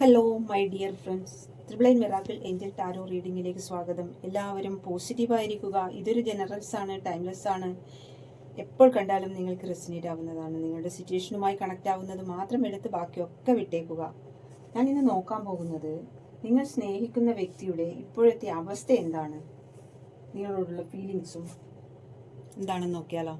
Hello my dear friends triple line miracle angel tarot റീഡിങ്ങിലേക്ക് സ്വാഗതം. എല്ലാവരും പോസിറ്റീവായിരിക്കുക ഇതൊരു ജനറൽസ് ആണ് ടൈംലെസ് ആണ്. എപ്പോൾ കണ്ടാലും നിങ്ങൾക്ക് റെസിനേറ്റ് ആവുന്നതാണ്. നിങ്ങളുടെ സിറ്റുവേഷനുമായി കണക്റ്റ് ആവുന്നത് മാത്രം എടുത്ത് ബാക്കിയൊക്കെ വിട്ടേക്കുക. ഞാൻ ഇന്ന് നോക്കാൻ പോകുന്നത് നിങ്ങൾ സ്നേഹിക്കുന്ന വ്യക്തിയുടെ ഇപ്പോഴത്തെ അവസ്ഥ എന്താണ്? നിങ്ങളോടുള്ള ഫീലിങ്സും എന്താണെന്ന് നോക്കിയാലോ.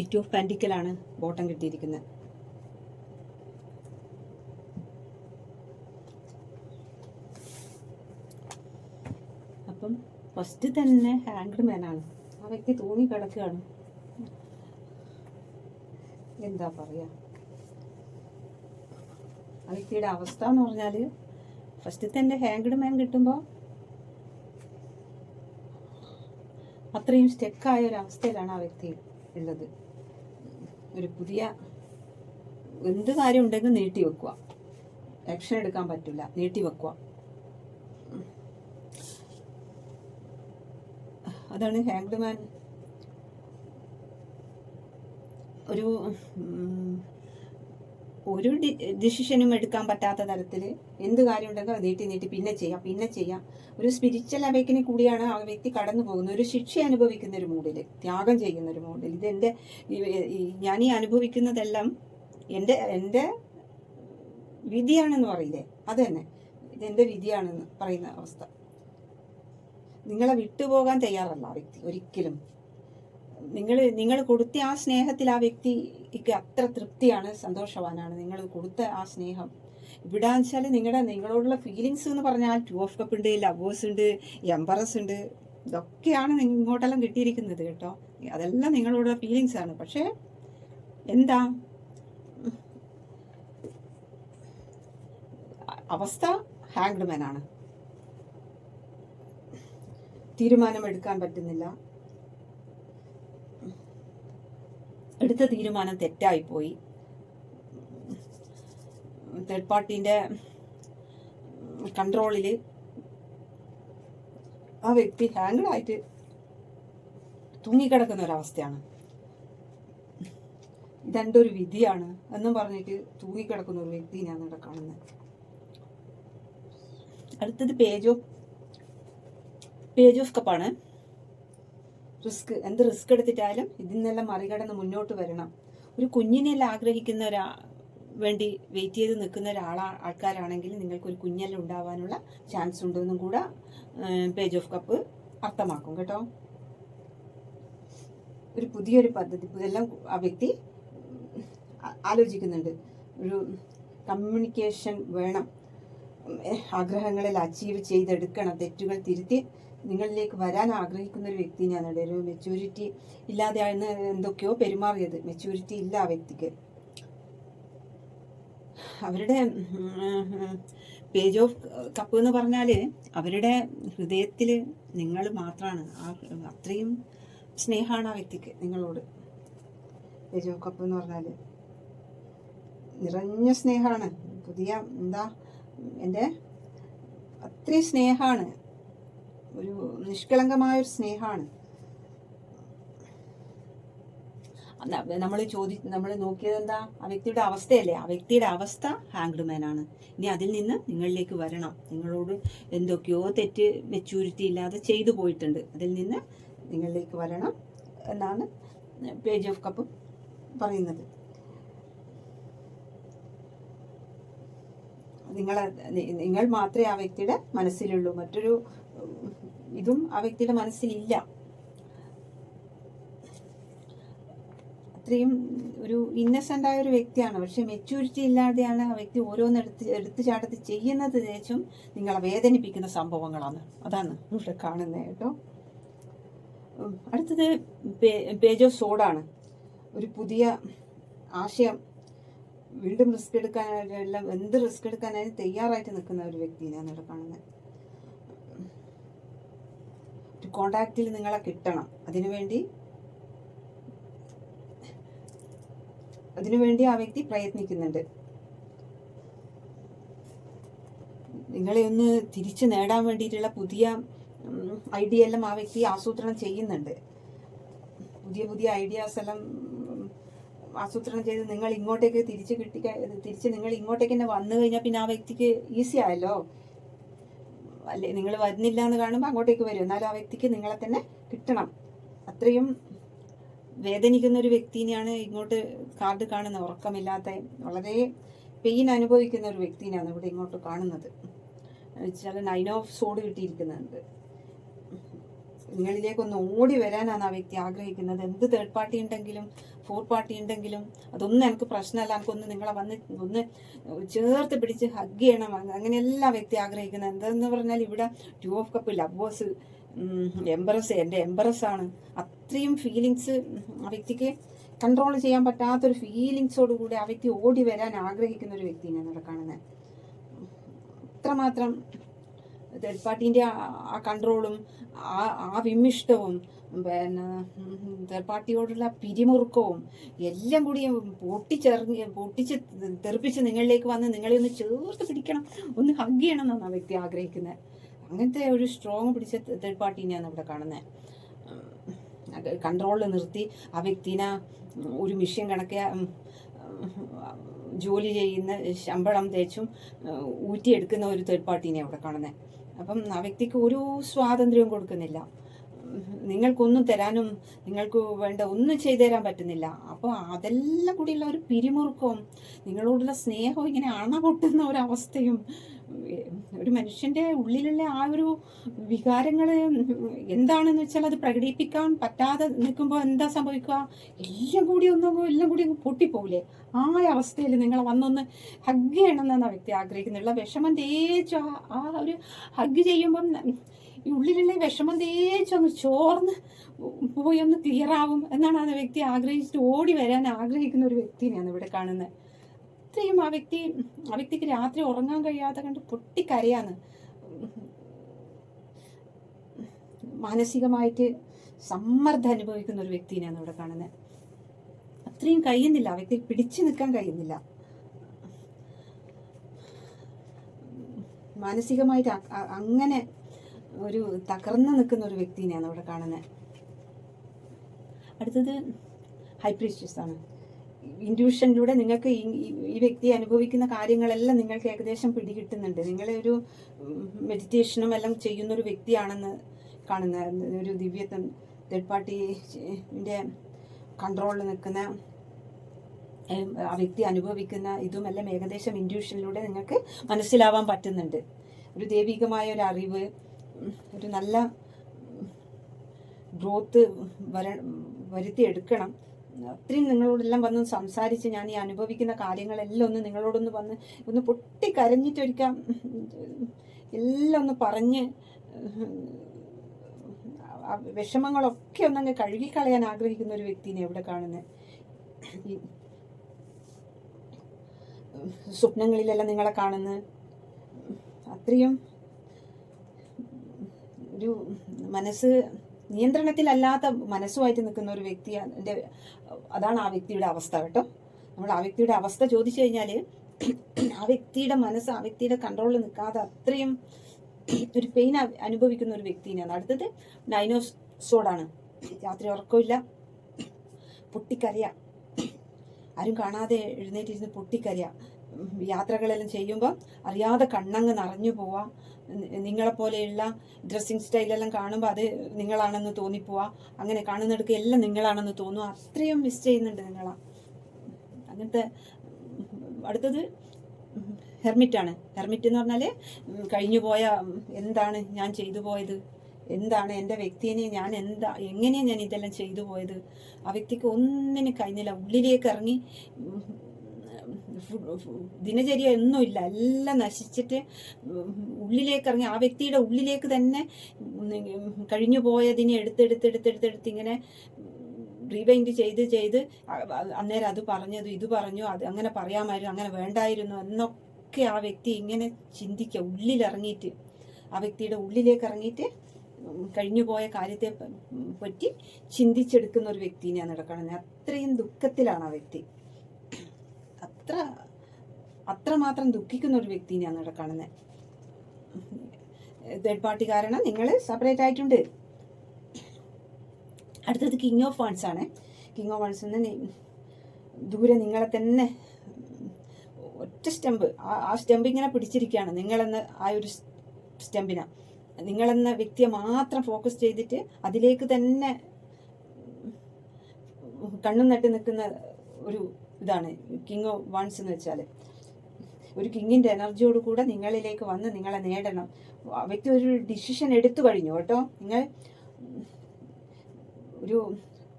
എയ്റ്റ് ഓഫ് പാൻഡിക്കലാണ് ബോട്ടം കിട്ടിയിരിക്കുന്നത്. അപ്പം ഫസ്റ്റ് തന്നെ ഹാങ്ഡ് മാനാണ് ആ വ്യക്തി തൂങ്ങി കിടക്കുകയാണ്. എന്താ പറയാ? ആ വ്യക്തിയുടെ അവസ്ഥ എന്ന് പറഞ്ഞാൽ ഫസ്റ്റ് തന്നെ ഹാങ്ക്ഡ് മാൻ കിട്ടുമ്പോൾ അത്രയും സ്റ്റെക്കായ ഒരു അവസ്ഥയിലാണ് ആ വ്യക്തി ഉള്ളത്. ഒരു പുതിയ എന്ത് കാര്യം ഉണ്ടെങ്കിൽ നീട്ടി വെക്കുക ആക്ഷൻ എടുക്കാൻ പറ്റില്ല നീട്ടി വെക്കുക അതാണ് ഹാങ്ഡ് മാൻ ഒരു ഒരു ഡിസിഷനും എടുക്കാൻ പറ്റാത്ത തരത്തിൽ എന്ത് കാര്യം ഉണ്ടെങ്കിൽ അത് നീട്ടി നീട്ടി പിന്നെ ചെയ്യാം പിന്നെ ചെയ്യാം. ഒരു സ്പിരിച്വൽ അവേക്കിനെ കൂടിയാണ് ആ വ്യക്തി കടന്നു പോകുന്നത്. ഒരു ശിക്ഷ അനുഭവിക്കുന്ന ഒരു മൂഡിൽ ത്യാഗം ചെയ്യുന്ന ഒരു മൂഡിൽ ഇത് എന്റെ ഈ- ഈ- ഞാൻ ഈ അനുഭവിക്കുന്നതെല്ലാം എന്റെ എന്റെ വിധിയാണെന്ന് പറയില്ലേ? അത് തന്നെ. ഇതെന്റെ വിധിയാണെന്ന് പറയുന്ന അവസ്ഥ. നിങ്ങളെ വിട്ടുപോകാൻ തയ്യാറല്ല ആ വ്യക്തി ഒരിക്കലും. നിങ്ങൾ നിങ്ങൾ കൊടുത്ത ആ സ്നേഹത്തിൽ ആ വ്യക്തിക്ക് അത്ര തൃപ്തിയാണ് സന്തോഷവാനാണ് നിങ്ങൾ കൊടുത്ത ആ സ്നേഹം. ഇവിടെ വെച്ചാൽ നിങ്ങളുടെ നിങ്ങളോടുള്ള ഫീലിങ്സ് എന്ന് പറഞ്ഞാൽ ടു ഓഫ് കപ്പ് ഉണ്ട് ലവേഴ്സ് ഉണ്ട് എംബറസ് ഉണ്ട് ഇതൊക്കെയാണ് ഇങ്ങോട്ടെല്ലാം കിട്ടിയിരിക്കുന്നത് കേട്ടോ. അതെല്ലാം നിങ്ങളോടുള്ള ഫീലിങ്സ് ആണ്. പക്ഷേ എന്താ? അവസ്ഥ ഹാങ്ഡ്മാൻ ആണ്. തീരുമാനമെടുക്കാൻ പറ്റുന്നില്ല. എടുത്ത തീരുമാനം തെറ്റായിപ്പോയി തേർഡ് പാർട്ടീന്റെ കൺട്രോളിൽ ആ വ്യക്തി ഹാങ്ഡായിട്ട് തൂങ്ങിക്കിടക്കുന്ന ഒരവസ്ഥയാണ്. ഇതെന്റെ ഒരു വിധിയാണ് എന്നും പറഞ്ഞിട്ട് തൂങ്ങിക്കിടക്കുന്ന ഒരു വ്യക്തി ഞാൻ ഇവിടെ കാണുന്നത്. അടുത്തത് പേജ് ഓഫ് പേജ് ഓഫ് കപ്പാണ്. റിസ്ക് എന്ത് റിസ്ക് എടുത്തിട്ടായാലും ഇതിൽ നിന്നെല്ലാം മറികടന്ന് മുന്നോട്ട് വരണം. ഒരു കുഞ്ഞിനെല്ലാം ആഗ്രഹിക്കുന്ന ഒരാ വേണ്ടി വെയിറ്റ് ചെയ്ത് നിൽക്കുന്ന ഒരാളാ ആൾക്കാരാണെങ്കിൽ നിങ്ങൾക്ക് ഒരു കുഞ്ഞെല്ലാം ഉണ്ടാവാനുള്ള ചാൻസ് ഉണ്ടെന്നും കൂടെ പേജ് ഓഫ് കപ്പ് അർത്ഥമാക്കും കേട്ടോ. ഒരു പുതിയൊരു പദ്ധതി ഇതെല്ലാം ആ വ്യക്തി ആലോചിക്കുന്നുണ്ട്. ഒരു കമ്മ്യൂണിക്കേഷൻ വേണം. ആഗ്രഹങ്ങളിൽ അച്ചീവ് ചെയ്തെടുക്കണം തെറ്റുകൾ തിരുത്തി നിങ്ങളിലേക്ക് വരാൻ ആഗ്രഹിക്കുന്ന ഒരു വ്യക്തി ഞാനുണ്ട് ഒരു മെച്യൂരിറ്റി ഇല്ലാതെയാണ് എന്തൊക്കെയോ പെരുമാറിയത്. മെച്യൂരിറ്റി ഇല്ല ആ വ്യക്തിക്ക്. അവരുടെ പേജ് ഓഫ് കപ്പ് എന്ന് പറഞ്ഞാൽ അവരുടെ ഹൃദയത്തിൽ നിങ്ങൾ മാത്രമാണ് ആ അത്രയും സ്നേഹമാണ് ആ വ്യക്തിക്ക് നിങ്ങളോട്. പേജ് ഓഫ് കപ്പ് എന്ന് പറഞ്ഞാൽ നിറഞ്ഞ സ്നേഹമാണ് പുതിയ എന്താ എന്റെ അത്രയും സ്നേഹമാണ് ഒരു നിഷ്കളങ്കമായ ഒരു സ്നേഹമാണ് നമ്മൾ ചോദി നമ്മൾ നോക്കിയത് എന്താ? ആ വ്യക്തിയുടെ അവസ്ഥയല്ലേ? ആ വ്യക്തിയുടെ അവസ്ഥ ആണ് ഇനി അതിൽ നിന്ന് നിങ്ങളിലേക്ക് വരണം. നിങ്ങളോട് എന്തൊക്കെയോ തെറ്റ് മെച്യൂരിറ്റി ഇല്ലാതെ ചെയ്തു പോയിട്ടുണ്ട്. അതിൽ നിന്ന് നിങ്ങളിലേക്ക് വരണം എന്നാണ് പേജ് ഓഫ് കപ്പ് പറയുന്നത്. നിങ്ങളെ നിങ്ങൾ മാത്രമേ ആ വ്യക്തിയുടെ മനസ്സിലുള്ളൂ. മറ്റൊരു ഇതും ആ വ്യക്തിയുടെ മനസ്സിലില്ല. അത്രയും ഒരു ഇന്നസെന്റ് ആയ ഒരു വ്യക്തിയാണ്. പക്ഷെ മെച്യൂരിറ്റി ഇല്ലാതെയാണ് ആ വ്യക്തി ഓരോന്ന് എടുത്ത് ചാട്ടത്ത് ചെയ്യുന്നത് തേച്ചും നിങ്ങളെ വേദനിപ്പിക്കുന്ന സംഭവങ്ങളാണ്. അതാണ് ഇവിടെ കാണുന്നത് കേട്ടോ. അടുത്തത് പേജ് ഓഫ് സോഡാണ്. ഒരു പുതിയ ആശയം. വീണ്ടും റിസ്ക് എടുക്കാനെല്ലാം എന്ത് റിസ്ക് എടുക്കാനായാലും തയ്യാറായിട്ട് നിൽക്കുന്ന ഒരു വ്യക്തിനെയാണ് ഇവിടെ കാണുന്നത്. കോണ്ടാക്റ്റിൽ നിങ്ങളെ കിട്ടണം. അതിനുവേണ്ടി അതിനുവേണ്ടി ആ വ്യക്തി പ്രയത്നിക്കുന്നുണ്ട്. നിങ്ങളെ ഒന്ന് തിരിച്ചു നേടാൻ വേണ്ടിയിട്ടുള്ള പുതിയ ഐഡിയ എല്ലാം ആ വ്യക്തി ആസൂത്രണം ചെയ്യുന്നുണ്ട്. പുതിയ പുതിയ ഐഡിയാസ് എല്ലാം ആസൂത്രണം ചെയ്ത് നിങ്ങൾ ഇങ്ങോട്ടേക്ക് തിരിച്ച് കിട്ടി തിരിച്ച് നിങ്ങൾ ഇങ്ങോട്ടേക്ക് തന്നെ വന്നു കഴിഞ്ഞാൽ പിന്നെ ആ വ്യക്തിക്ക് ഈസി ആയല്ലോ. അല്ലെ നിങ്ങൾ വരുന്നില്ല എന്ന് കാണുമ്പോൾ അങ്ങോട്ടേക്ക് വരും. എന്നാലും ആ വ്യക്തിക്ക് നിങ്ങളെ തന്നെ കിട്ടണം. അത്രയും വേദനിക്കുന്ന ഒരു വ്യക്തിനെയാണ് ഇങ്ങോട്ട് കാർഡ് കാണുന്നത് ഉറക്കമില്ലാത്ത വളരെ പെയിൻ അനുഭവിക്കുന്ന ഒരു വ്യക്തിനെയാണ് ഇവിടെ ഇങ്ങോട്ട് കാണുന്നത്. വെച്ചാൽ നൈൻ ഓഫ് സോഡ് കിട്ടിയിരിക്കുന്നുണ്ട്. നിങ്ങളിലേക്കൊന്ന് ഓടി വരാനാണ് ആ വ്യക്തി ആഗ്രഹിക്കുന്നത്. എന്ത് തേർഡ് പാർട്ടി ഉണ്ടെങ്കിലും ഫോർ പാർട്ടി ഉണ്ടെങ്കിലും അതൊന്നും എനിക്ക് പ്രശ്നമല്ല. എനിക്കൊന്ന് നിങ്ങളെ വന്ന് ഒന്ന് ചേർത്ത് പിടിച്ച് ഹഗ് ചെയ്യണം. അങ്ങനെ എല്ലാ വ്യക്തി ആഗ്രഹിക്കുന്നത്. എന്തെന്ന് പറഞ്ഞാൽ ഇവിടെ two of cup lovers embarrass എന്റെ എംബറസ് ആണ്. അത്രയും ഫീലിങ്സ് ആ വ്യക്തിക്ക് കൺട്രോൾ ചെയ്യാൻ പറ്റാത്തൊരു ഫീലിങ്സോട് കൂടി ആ വ്യക്തി ഓടി വരാൻ ആഗ്രഹിക്കുന്ന ഒരു വ്യക്തിയാണ് ഇവിടെ കാണുന്നത്. അത്രമാത്രം തേർഡ് പാർട്ടീന്റെ ആ കൺട്രോളും ആ ആ വിമിഷ്ടവും പിന്നെ പാർട്ടിയോടുള്ള പിരിമുറുക്കവും എല്ലാം കൂടി പൊട്ടിച്ചെറിഞ്ഞ് പൊട്ടിച്ച് തെറിപ്പിച്ച് നിങ്ങളിലേക്ക് വന്ന് നിങ്ങളെ ഒന്ന് ചേർത്ത് പിടിക്കണം ഒന്ന് ഹഗ് ചെയ്യണം എന്നാണ് ആ വ്യക്തി ആഗ്രഹിക്കുന്നത് അങ്ങനത്തെ ഒരു സ്ട്രോങ് പിടിച്ച തേർഡ് പാർട്ടീനെയാണ് ഇവിടെ കാണുന്നത് കൺട്രോളിൽ നിർത്തി ആ വ്യക്തിനെ ഒരു മിഷ്യൻ കണക്കെ ജോലി ചെയ്യുന്ന ശമ്പളം തേച്ചും ഊറ്റിയെടുക്കുന്ന ഒരു തേർഡ് പാർട്ടീനെ അവിടെ കാണുന്നത് അപ്പം ആ വ്യക്തിക്ക് ഒരു സ്വാതന്ത്ര്യവും കൊടുക്കുന്നില്ല. നിങ്ങൾക്കൊന്നും തരാനും നിങ്ങൾക്ക് വേണ്ട ഒന്നും ചെയ്തു തരാൻ പറ്റുന്നില്ല. അപ്പോൾ അതെല്ലാം കൂടിയുള്ള ഒരു പിരിമുറുക്കവും നിങ്ങളോടുള്ള സ്നേഹവും ഇങ്ങനെ അണ പൊട്ടുന്ന ഒരവസ്ഥയും ഒരു മനുഷ്യന്റെ ഉള്ളിലുള്ള ആ ഒരു വികാരങ്ങൾ എന്താണെന്ന് വെച്ചാൽ അത് പ്രകടിപ്പിക്കാൻ പറ്റാതെ നിൽക്കുമ്പോൾ എന്താ സംഭവിക്കുക? എല്ലാം കൂടി ഒന്നും എല്ലാം കൂടി അങ്ങ് പൊട്ടിപ്പോവില്ലേ? ആ അവസ്ഥയിൽ നിങ്ങൾ വന്നൊന്ന് ഹഗ് ചെയ്യണമെന്നാണ് വ്യക്തി ആഗ്രഹിക്കുന്നുള്ള വിഷമം തേച്ചു ആ- ഒരു ഹഗ് ചെയ്യുമ്പം ഉള്ളിലുള്ള വിഷമം തേച്ചൊന്ന് ചോർന്ന് പോയി ഒന്ന് ക്ലിയർ ആവും എന്നാണ് ആ വ്യക്തി ആഗ്രഹിച്ചിട്ട് ഓടി വരാൻ ആഗ്രഹിക്കുന്ന ഒരു വ്യക്തിനെയാണ് ഇവിടെ കാണുന്നത്. അത്രയും ആ വ്യക്തി ആ വ്യക്തിക്ക് രാത്രി ഉറങ്ങാൻ കഴിയാതെ കണ്ട് പൊട്ടിക്കരയാന്ന് മാനസികമായിട്ട് സമ്മർദ്ദം അനുഭവിക്കുന്ന ഒരു വ്യക്തിനെയാണ് ഇവിടെ കാണുന്നത്. അത്രയും കഴിയുന്നില്ല ആ വ്യക്തി പിടിച്ചു നിൽക്കാൻ കഴിയുന്നില്ല. മാനസികമായിട്ട് അങ്ങനെ ഒരു തകർന്നു നിൽക്കുന്ന ഒരു വ്യക്തിനെയാണ് അവിടെ കാണുന്നത് അടുത്തത് ഹൈപ്രീസ്റ്റസ് ആണ്. ഇൻഡ്യൂഷനിലൂടെ നിങ്ങൾക്ക് ഈ വ്യക്തി അനുഭവിക്കുന്ന കാര്യങ്ങളെല്ലാം നിങ്ങൾക്ക് ഏകദേശം പിടികിട്ടുന്നുണ്ട്. നിങ്ങളെ ഒരു മെഡിറ്റേഷനും എല്ലാം ചെയ്യുന്ന ഒരു വ്യക്തിയാണെന്ന് കാണുന്ന. ഒരു ദിവ്യ തേർഡ് പാർട്ടിന്റെ കൺട്രോളിൽ നിൽക്കുന്ന ആ വ്യക്തി അനുഭവിക്കുന്ന ഇതുമെല്ലാം ഏകദേശം ഇൻഡ്യൂഷനിലൂടെ നിങ്ങൾക്ക് മനസ്സിലാവാൻ പറ്റുന്നുണ്ട്. ഒരു ദൈവികമായ ഒരു അറിവ് ഒരു നല്ല ഗ്രോത്ത് വര വരുത്തിയെടുക്കണം. അത്രയും നിങ്ങളോടെല്ലാം വന്ന് സംസാരിച്ച് ഞാൻ ഈ അനുഭവിക്കുന്ന കാര്യങ്ങളെല്ലാം ഒന്ന് നിങ്ങളോടൊന്ന് വന്ന് ഒന്ന് പൊട്ടി കരഞ്ഞിട്ടൊരിക്കാം എല്ലാം ഒന്ന് പറഞ്ഞ് വിഷമങ്ങളൊക്കെ ഒന്നങ്ങ് കഴുകിക്കളയാൻ ആഗ്രഹിക്കുന്ന ഒരു വ്യക്തിനെ എവിടെ കാണുന്നത് സ്വപ്നങ്ങളിലെല്ലാം നിങ്ങളെ കാണുന്നത് അത്രയും ഒരു മനസ്സ് നിയന്ത്രണത്തിലല്ലാത്ത മനസ്സുമായിട്ട് നിൽക്കുന്ന ഒരു വ്യക്തി അതിന്റെ അതാണ് ആ വ്യക്തിയുടെ അവസ്ഥ കേട്ടോ. നമ്മൾ ആ വ്യക്തിയുടെ അവസ്ഥ ചോദിച്ചു കഴിഞ്ഞാൽ ആ വ്യക്തിയുടെ മനസ്സ് ആ വ്യക്തിയുടെ കൺട്രോളിൽ നിൽക്കാതെ അത്രയും ഒരു പെയിൻ അനുഭവിക്കുന്ന ഒരു വ്യക്തിനെയാണ് അടുത്തത് ഡൈനോസോഡാണ് രാത്രി ഉറക്കമില്ല. പൊട്ടിക്കറിയാം ആരും കാണാതെ എഴുന്നേറ്റിരുന്ന് പൊട്ടിക്കറിയാം യാത്രകളെല്ലാം ചെയ്യുമ്പോൾ അറിയാതെ കണ്ണങ്ങ് നിറഞ്ഞു പോവാം. നിങ്ങളെപ്പോലെയുള്ള ഡ്രസ്സിങ് സ്റ്റൈലെല്ലാം കാണുമ്പോൾ അത് നിങ്ങളാണെന്ന് തോന്നിപ്പോവാ. അങ്ങനെ കാണുന്നിടക്ക് എല്ലാം നിങ്ങളാണെന്ന് തോന്നും. അത്രയും മിസ് ചെയ്യുന്നുണ്ട് നിങ്ങളാ. അങ്ങനത്തെ അടുത്തത് ഹെർമിറ്റാണ് ഹെർമിറ്റ് എന്ന് പറഞ്ഞാൽ കഴിഞ്ഞു പോയ എന്താണ് ഞാൻ ചെയ്തു പോയത്? എന്താണ് എന്റെ വ്യക്തിനെ ഞാൻ എന്താ എങ്ങനെയാണ് ഞാൻ ഇതെല്ലാം ചെയ്തു പോയത്? ആ വ്യക്തിക്ക് ഒന്നിനും കഴിഞ്ഞില്ല ഉള്ളിലേക്ക് ഇറങ്ങി ദിനചര്യ ഒന്നുമില്ല എല്ലാം നശിച്ചിട്ട് ഉള്ളിലേക്ക് ഇറങ്ങി ആ വ്യക്തിയുടെ ഉള്ളിലേക്ക് തന്നെ കഴിഞ്ഞു പോയതിനെ എടുത്തെടുത്തെടുത്തെടുത്തെടുത്ത് ഇങ്ങനെ റീവൈൻഡ് ചെയ്ത് ചെയ്ത് അന്നേരം അത് പറഞ്ഞത് ഇത് പറഞ്ഞു അത് അങ്ങനെ പറയാമായിരുന്നു അങ്ങനെ വേണ്ടായിരുന്നു എന്നൊക്കെ ആ വ്യക്തി ഇങ്ങനെ ചിന്തിക്കുക. ഉള്ളിലിറങ്ങിയിട്ട് ആ വ്യക്തിയുടെ ഉള്ളിലേക്ക് ഇറങ്ങിയിട്ട് കഴിഞ്ഞു പോയ കാര്യത്തെ പറ്റി ചിന്തിച്ചെടുക്കുന്ന ഒരു വ്യക്തിനെയാണ് നടക്കുന്നത് അത്രയും ദുഃഖത്തിലാണ് ആ വ്യക്തി. അത്ര അത്രമാത്രം ദുഃഖിക്കുന്ന ഒരു വ്യക്തിനെയാണ് ഇവിടെ കാണുന്നത്. തേർഡ് പാർട്ടി കാരണം നിങ്ങൾ സെപ്പറേറ്റ് ആയിട്ടുണ്ട്. അടുത്തത് കിങ് ഓഫ് വൺസ് ആണ്. കിങ് ഓഫ് വൺസ് ദൂരെ നിങ്ങളെ തന്നെ ഒറ്റ സ്റ്റെമ്പ് ആ സ്റ്റെമ്പ് ഇങ്ങനെ പിടിച്ചിരിക്കുകയാണ്. നിങ്ങളെന്ന് ആ ഒരു സ്റ്റമ്പിന നിങ്ങളെന്ന വ്യക്തിയെ മാത്രം ഫോക്കസ് ചെയ്തിട്ട് അതിലേക്ക് തന്നെ കണ്ണും നട്ട് നിൽക്കുന്ന ഒരു ഇതാണ് കിങ് ഓഫ് വൺസ് എന്ന് വെച്ചാൽ ഒരു കിങ്ങിന്റെ എനർജിയോട് കൂടെ നിങ്ങളിലേക്ക് വന്ന് നിങ്ങളെ നേടണം. വ്യക്തി ഒരു ഡിസിഷൻ എടുത്തു കഴിഞ്ഞു കേട്ടോ. നിങ്ങൾ ഒരു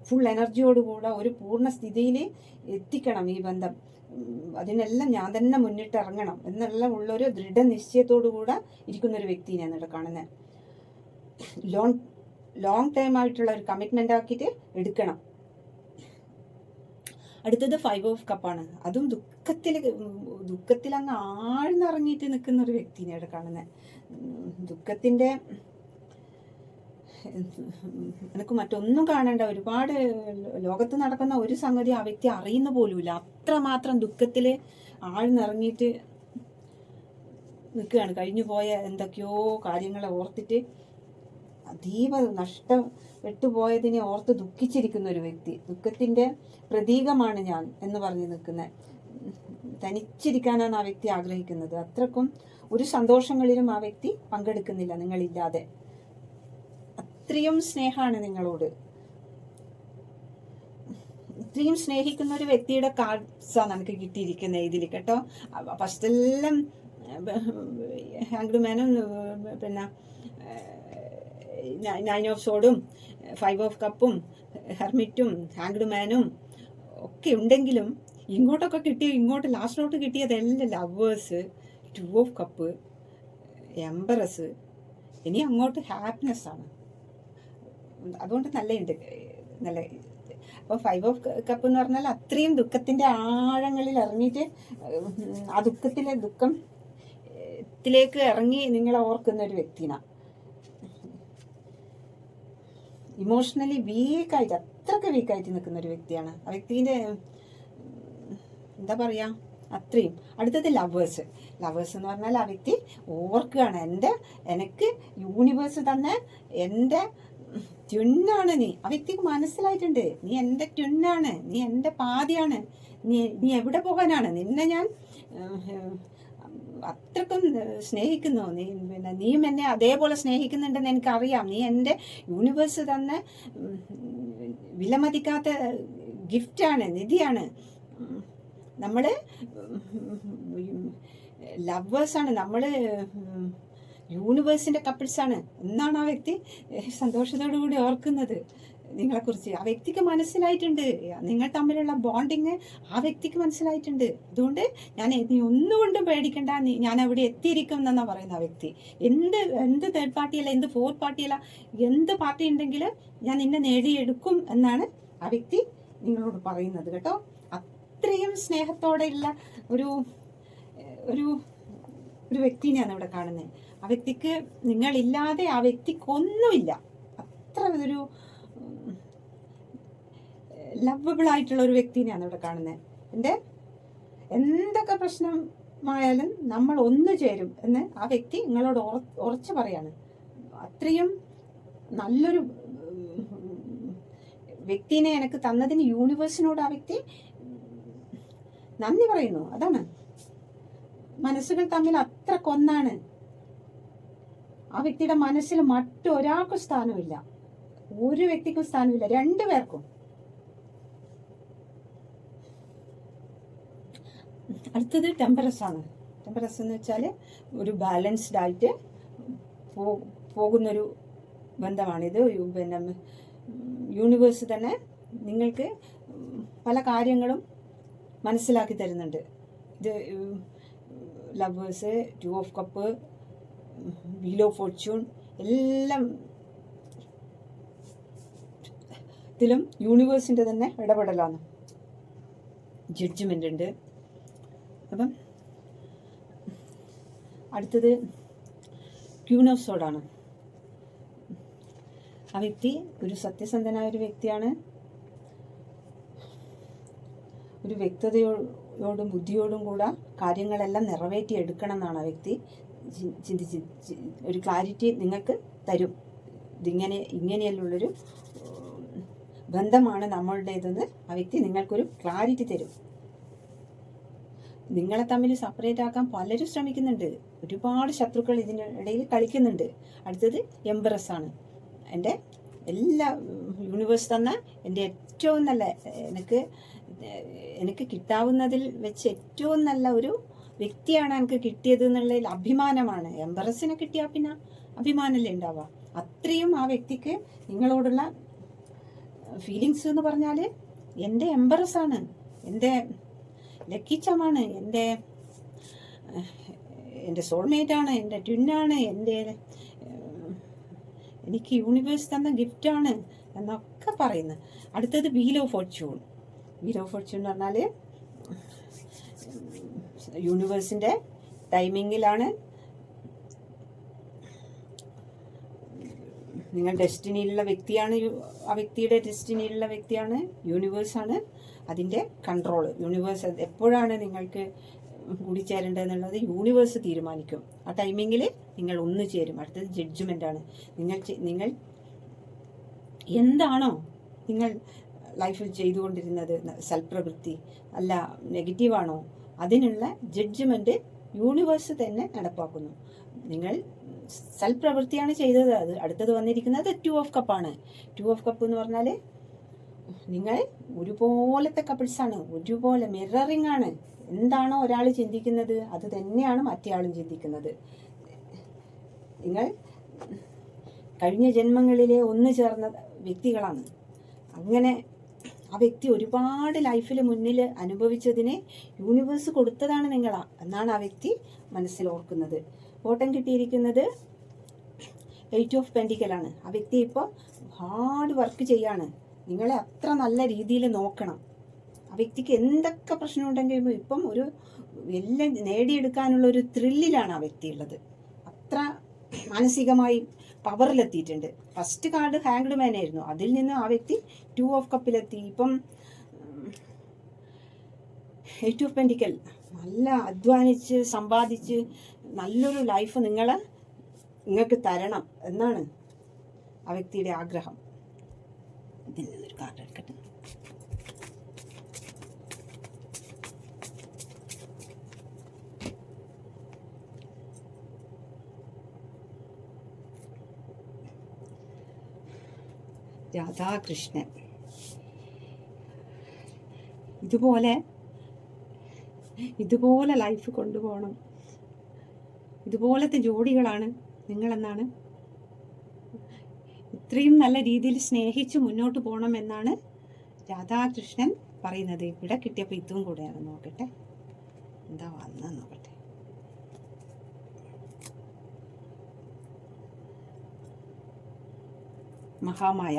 ഫുൾ എനർജിയോടുകൂടെ ഒരു പൂർണ സ്ഥിതിയിൽ എത്തിക്കണം ഈ ബന്ധം. അതിനെല്ലാം ഞാൻ തന്നെ മുന്നിട്ട് ഇറങ്ങണം എന്നുള്ള ഉള്ളൊരു ദൃഢനിശ്ചയത്തോടുകൂടെ ഇരിക്കുന്ന ഒരു വ്യക്തി ഞാൻ ഇവിടെ കാണുന്നത് ലോങ് ലോങ് ടൈം ആയിട്ടുള്ള ഒരു കമ്മിറ്റ്മെന്റ് ആക്കിയിട്ട് എടുക്കണം. അടുത്തത് ഫൈവ് ഓഫ് കപ്പാണ് അതും ദുഃഖത്തിൽ ദുഃഖത്തിൽ അങ്ങ് ആഴ്ന്നിറങ്ങിയിട്ട് നിൽക്കുന്ന ഒരു വ്യക്തിനെ ഇവിടെ കാണുന്നത് ദുഃഖത്തിന്റെ എനിക്ക് മറ്റൊന്നും കാണണ്ട. ഒരുപാട് ലോകത്ത് നടക്കുന്ന ഒരു സംഗതി ആ വ്യക്തി അറിയുന്ന പോലുമില്ല. അത്രമാത്രം ദുഃഖത്തിൽ ആഴ്ന്നിറങ്ങിയിട്ട് നിൽക്കുകയാണ്. കഴിഞ്ഞു പോയ എന്തൊക്കെയോ കാര്യങ്ങളെ ഓർത്തിട്ട് അതീവ നഷ്ടപ്പെട്ടു പോയതിനെ ഓർത്ത് ദുഃഖിച്ചിരിക്കുന്ന ഒരു വ്യക്തി. ദുഃഖത്തിന്റെ പ്രതീകമാണ് ഞാൻ എന്ന് പറഞ്ഞു നിൽക്കുന്നത് തനിച്ചിരിക്കാനാണ് ആ വ്യക്തി ആഗ്രഹിക്കുന്നത്. അത്രക്കും ഒരു സന്തോഷങ്ങളിലും ആ വ്യക്തി പങ്കെടുക്കുന്നില്ല നിങ്ങളില്ലാതെ. അത്രയും സ്നേഹമാണ് നിങ്ങളോട്. ഇത്രയും സ്നേഹിക്കുന്ന ഒരു വ്യക്തിയുടെ കാർഡ്സാണ് നമുക്ക് കിട്ടിയിരിക്കുന്നത് ഇതിൽ കേട്ടോ. ഫസ്റ്റെല്ലാം ഹാങ്ക്ഡുമാനും പിന്നെ നയൻ ഓഫ് സോഡും ഫൈവ് ഓഫ് കപ്പും ഹെർമിറ്റും ഹാങ്ക്ഡുമാനും ഒക്കെ ഉണ്ടെങ്കിലും ഇങ്ങോട്ടൊക്കെ കിട്ടിയ ഇങ്ങോട്ട് ലാസ്റ്റിലോട്ട് കിട്ടിയതെല്ലാം lovers two of cup embarrass ഇനി അങ്ങോട്ട് ഹാപ്പിനെസ് ആണ്. അതുകൊണ്ട് നല്ലയുണ്ട്. നല്ല അപ്പോൾ ഫൈവ് ഓഫ് കപ്പ് എന്ന് പറഞ്ഞാൽ അത്രയും ദുഃഖത്തിന്റെ ആഴങ്ങളിൽ ഇറങ്ങിയിട്ട് ആ ദുഃഖത്തിലെ ദുഃഖം ത്തിലേക്ക് ഇറങ്ങി നിങ്ങളെ ഓർക്കുന്ന ഒരു വ്യക്തിനാണ് ഇമോഷണലി വീക്കായിട്ട് അത്രയ്ക്ക് വീക്കായിട്ട് നിൽക്കുന്ന ഒരു വ്യക്തിയാണ്. ആ വ്യക്തിന്റെ എന്താ പറയുക അത്രയും. അടുത്തത് ലവേഴ്സ് ലവേഴ്സ് എന്ന് പറഞ്ഞാൽ ആ വ്യക്തി ഓർക്കുകയാണ് എന്റെ എനിക്ക് യൂണിവേഴ്സ് തന്നെ എന്റെ ട്വിന്നാണ് നീ. ആ വ്യക്തിക്ക് മനസ്സിലായിട്ടുണ്ട് നീ എന്റെ ട്വിന്നാണ് നീ എന്റെ പാതിയാണ് നീ നീ എവിടെ പോകാനാണ്? നിന്നെ ഞാൻ അത്രക്കും സ്നേഹിക്കുന്നു. നീ പിന്നെ നീയും എന്നെ അതേപോലെ സ്നേഹിക്കുന്നുണ്ടെന്ന് എനിക്കറിയാം. നീ എന്റെ യൂണിവേഴ്സ് തന്നെ വിലമതിക്കാത്ത ഗിഫ്റ്റാണ് നിധിയാണ്. നമ്മൾ ലവേഴ്സാണ്. നമ്മൾ യൂണിവേഴ്സിന്റെ കപ്പിൾസാണ്. എന്നാണ് ആ വ്യക്തി സന്തോഷത്തോടു കൂടി ഓർക്കുന്നത്. നിങ്ങളെക്കുറിച്ച്. ആ വ്യക്തിക്ക് മനസ്സിലായിട്ടുണ്ട്. നിങ്ങൾ തമ്മിലുള്ള ബോണ്ടിങ് ആ വ്യക്തിക്ക് മനസ്സിലായിട്ടുണ്ട്. അതുകൊണ്ട് ഞാൻ നീ ഒന്നുകൊണ്ടും പേടിക്കണ്ട. നീ ഞാൻ അവിടെ എത്തിയിരിക്കും എന്നാ പറയുന്ന ആ വ്യക്തി. എന്ത് എന്ത് തേർഡ് പാർട്ടിയല്ല എന്ത് ഫോർത്ത് പാർട്ടിയല്ല എന്ത് പാർട്ടി ഉണ്ടെങ്കിൽ ഞാൻ നിന്നെ നേടിയെടുക്കും എന്നാണ് ആ വ്യക്തി നിങ്ങളോട് പറയുന്നത് കേട്ടോ. അത്രയും സ്നേഹത്തോടെയുള്ള ഒരു ഒരു ഒരു വ്യക്തിനെയാണ് ഇവിടെ കാണുന്നത്. ആ വ്യക്തിക്ക് നിങ്ങളില്ലാതെ ആ വ്യക്തിക്കൊന്നുമില്ല അത്ര ഒരു ലവബിൾ ആയിട്ടുള്ള ഒരു വ്യക്തിനെയാണ് ഇവിടെ കാണുന്നത് എന്റെ എന്തൊക്കെ പ്രശ്നമായാലും നമ്മൾ ഒന്നു ചേരും എന്ന് ആ വ്യക്തി നിങ്ങളോട് ഉറച്ച് പറയാണ്. അത്രയും നല്ലൊരു വ്യക്തിനെ എനിക്ക് തന്നതിന് യൂണിവേഴ്സിനോട് ആ വ്യക്തി നന്ദി പറയുന്നു. അതാണ്. മനസ്സുകൾ തമ്മിൽ അത്ര കൊന്നാണ്. ആ വ്യക്തിയുടെ മനസ്സിൽ മറ്റൊരാൾക്കും സ്ഥാനമില്ല. ഒരു വ്യക്തിക്കും സ്ഥാനമില്ല. രണ്ടു പേർക്കും. അടുത്തത് ടെമ്പറസ് ആണ്. ടെമ്പറസ് എന്ന് വെച്ചാൽ ഒരു ബാലൻസ്ഡ് ആയിട്ട് പോ- പോകുന്നൊരു ബന്ധമാണിത് പിന്നെ യൂണിവേഴ്സ് തന്നെ നിങ്ങൾക്ക് പല കാര്യങ്ങളും മനസ്സിലാക്കി തരുന്നുണ്ട്. ഇത് lovers two of cup wheel of fortune എല്ലാം ഇതിലും യൂണിവേഴ്സിന്റെ തന്നെ ഇടപെടലാണ്. ജഡ്ജ്മെന്റ് ഉണ്ട്. അപ്പം അടുത്തത് ക്യൂനോസോഡാണ് ആ വ്യക്തി ഒരു സത്യസന്ധനായ ഒരു വ്യക്തിയാണ്. ഒരു വ്യക്തതയോടും ബുദ്ധിയോടും കൂടെ കാര്യങ്ങളെല്ലാം നിറവേറ്റി എടുക്കണം എന്നാണ് ആ വ്യക്തി ചിന്തിച്ച് ഒരു ക്ലാരിറ്റി നിങ്ങൾക്ക് തരും. ഇതിങ്ങനെ ഇങ്ങനെയുള്ളൊരു ഉം, ബന്ധമാണ് നമ്മളുടേതെന്ന് ആ വ്യക്തി നിങ്ങൾക്കൊരു ക്ലാരിറ്റി തരും. നിങ്ങളെ തമ്മിൽ സെപ്പറേറ്റ് ആക്കാൻ പലരും ശ്രമിക്കുന്നുണ്ട്. ഒരുപാട് ശത്രുക്കൾ ഇതിനിടയിൽ കളിക്കുന്നുണ്ട്. അടുത്തത് എംബറസ് ആണ്. എന്റെ എല്ലാ യൂണിവേഴ്സ് തന്ന എന്റെ ഏറ്റവും നല്ല എനിക്ക് എനിക്ക് കിട്ടാവുന്നതിൽ വെച്ച് ഏറ്റവും നല്ല ഒരു വ്യക്തിയാണ് എനിക്ക് കിട്ടിയത് എന്നുള്ളതിൽ അഭിമാനമാണ്. എംബറസിനെ കിട്ടിയാൽ പിന്നെ അഭിമാനമല്ലേ ഉണ്ടാവുക. അത്രയും ആ വ്യക്തിക്ക് നിങ്ങളോടുള്ള ഫീലിങ്സ് എന്ന് പറഞ്ഞാൽ എന്റെ എംബറസ് ആണ്. എന്റെ ലക്കിച്ചമാണ് എന്റെ എന്റെ സോൾമേറ്റ് ആണ് എന്റെ ട്വിന്നാണ് എന്റെ എനിക്ക് യൂണിവേഴ്സ് തന്ന ഗിഫ്റ്റാണ് എന്നൊക്കെ പറയുന്നു. അടുത്തത് wheel of fortune wheel of fortune എന്ന് പറഞ്ഞാൽ യൂണിവേഴ്സിന്റെ ടൈമിങ്ങിലാണ് നിങ്ങൾ ഡെസ്റ്റിനിയിലുള്ള വ്യക്തിയാണ് ആ വ്യക്തിയുടെ ഡെസ്റ്റിനിയിലുള്ള വ്യക്തിയാണ് യൂണിവേഴ്സാണ് അതിന്റെ കൺട്രോൾ യൂണിവേഴ്സ് എപ്പോഴാണ് നിങ്ങൾക്ക് കൂടിച്ചേരേണ്ടതെന്നുള്ളത് യൂണിവേഴ്സ് തീരുമാനിക്കും. ആ ടൈമിങ്ങിൽ നിങ്ങൾ ഒന്ന് ചേരും. അടുത്തത് ജഡ്ജ്മെന്റ് ആണ്. നിങ്ങൾ നിങ്ങൾ എന്താണോ നിങ്ങൾ ലൈഫിൽ ചെയ്തുകൊണ്ടിരുന്നത് സൽപ്രവൃത്തി അല്ല നെഗറ്റീവാണോ അതിനുള്ള ജഡ്ജ്മെന്റ് യൂണിവേഴ്സ് തന്നെ നടപ്പാക്കുന്നു. നിങ്ങൾ സൽപ്രവൃത്തിയാണ് ചെയ്തത്. അത് അടുത്തത് വന്നിരിക്കുന്നത് ടു ഓഫ് കപ്പാണ് ടു ഓഫ് കപ്പ് എന്ന് പറഞ്ഞാൽ നിങ്ങൾ ഒരുപോലത്തെ കപ്പിൾസാണ് ഒരുപോലെ മിററിംഗ് ആണ് എന്താണോ ഒരാൾ ചിന്തിക്കുന്നത് അത് തന്നെയാണ് മറ്റേയാളും ചിന്തിക്കുന്നത്. നിങ്ങൾ കഴിഞ്ഞ ജന്മങ്ങളിലെ ഒന്നു ചേർന്ന വ്യക്തികളാണ്. അങ്ങനെ ആ വ്യക്തി ഒരുപാട് ലൈഫിൽ മുന്നിൽ അനുഭവിച്ചതിനെ യൂണിവേഴ്സ് കൊടുത്തതാണ് നിങ്ങൾ എന്നാണ് ആ വ്യക്തി മനസ്സിൽ ഓർക്കുന്നത്. ഓട്ടം കിട്ടിയിരിക്കുന്നത് എയ്റ്റ് ഓഫ് പെൻഡിക്കലാണ്. ആ വ്യക്തി ഇപ്പോൾ ഹാർഡ് വർക്ക് ചെയ്യാണ്. നിങ്ങളെ അത്ര നല്ല രീതിയിൽ നോക്കണം. ആ വ്യക്തിക്ക് എന്തൊക്കെ പ്രശ്നം ഉണ്ടെങ്കിലും ഇപ്പം ഒരു എല്ലാം നേടിയെടുക്കാനുള്ള ഒരു ത്രില്ലിലാണ് ആ വ്യക്തി ഉള്ളത് അത്ര മാനസികമായി പവറിലെത്തിയിട്ടുണ്ട് ഫസ്റ്റ് കാർഡ് ഹാങ്ഡ് മാൻ ആയിരുന്നു. അതിൽ നിന്ന് ആ വ്യക്തി ടു ഓഫ് കപ്പിലെത്തി ഇപ്പം എയ്റ്റ് ഓഫ് പെൻഡിക്കൽ നല്ല അധ്വാനിച്ച് സമ്പാദിച്ച് നല്ലൊരു ലൈഫ് നിങ്ങൾ നിങ്ങൾക്ക് തരണം എന്നാണ് ആ വ്യക്തിയുടെ ആഗ്രഹം. കാർഡ് എടുക്കട്ടെ രാധാകൃഷ്ണൻ. ഇതുപോലെ ഇതുപോലെ ലൈഫ് കൊണ്ടുപോകണം. ഇതുപോലത്തെ ജോഡികളാണ് നിങ്ങളെന്നാണ് ഇത്രയും നല്ല രീതിയിൽ സ്നേഹിച്ച് മുന്നോട്ട് പോകണം എന്നാണ് രാധാകൃഷ്ണൻ പറയുന്നത്. ഇവിടെ കിട്ടിയപ്പോൾ ഇതും കൂടെയാണ്. നോക്കട്ടെ. എന്താ വന്നത് നോക്കട്ടെ. മഹാമായ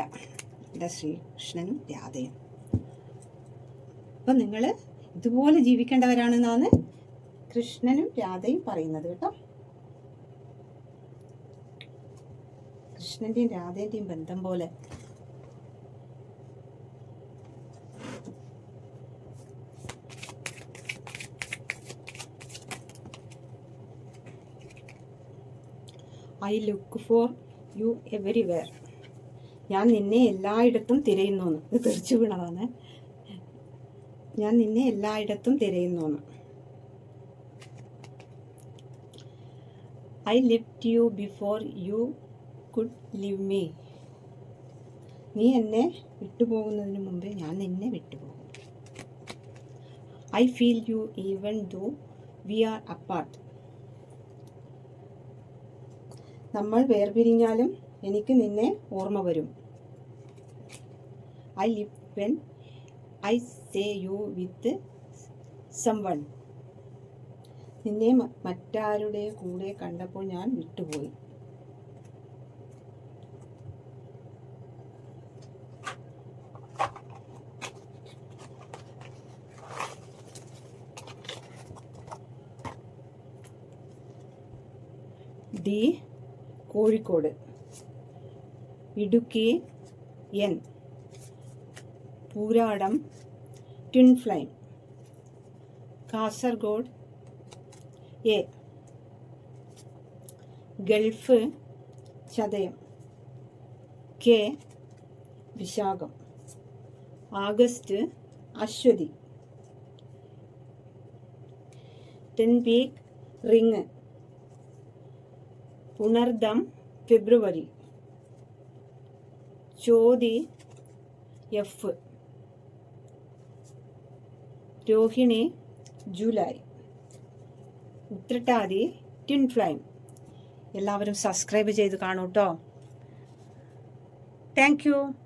ഇവിടെ ശ്രീകൃഷ്ണനും രാധയും. അപ്പം നിങ്ങൾ ഇതുപോലെ ജീവിക്കേണ്ടവരാണെന്നാണ് കൃഷ്ണനും രാധയും പറയുന്നത് കേട്ടോ. കൃഷ്ണന്റെയും രാധേന്റെയും ബന്ധം പോലെ. I look for you everywhere ഞാൻ നിന്നെ എല്ലായിടത്തും തിരയുന്നു ഇത് തെറിച്ചു വീണതാണ് ഞാൻ നിന്നെ എല്ലായിടത്തും തിരയുന്നു I lift you before you could leave me നീ എന്നെ വിട്ടുപോകുന്നതിന് മുമ്പേ ഞാൻ നിന്നെ വിട്ടുപോകും. I feel you even though we are apart നമ്മൾ വേർപിരിഞ്ഞാലും എനിക്ക് നിന്നെ ഓർമ്മ വരും. I live when I say you with someone നിന്നെ മറ്റാരുടെ കൂടെ കണ്ടപ്പോൾ ഞാൻ വിട്ടുപോയി. D Kozhikode. Idukki N. Pooradam twin flame Kasaragod A. Gulf Chathayam. K. Vishakham. August Ashwathi. Ten peak ring. Punartham February. Chothi F. Rohini July. Uthrattathi twin flame. എല്ലാവരും subscribe ചെയ്ത് കാണൂട്ടോ thank you.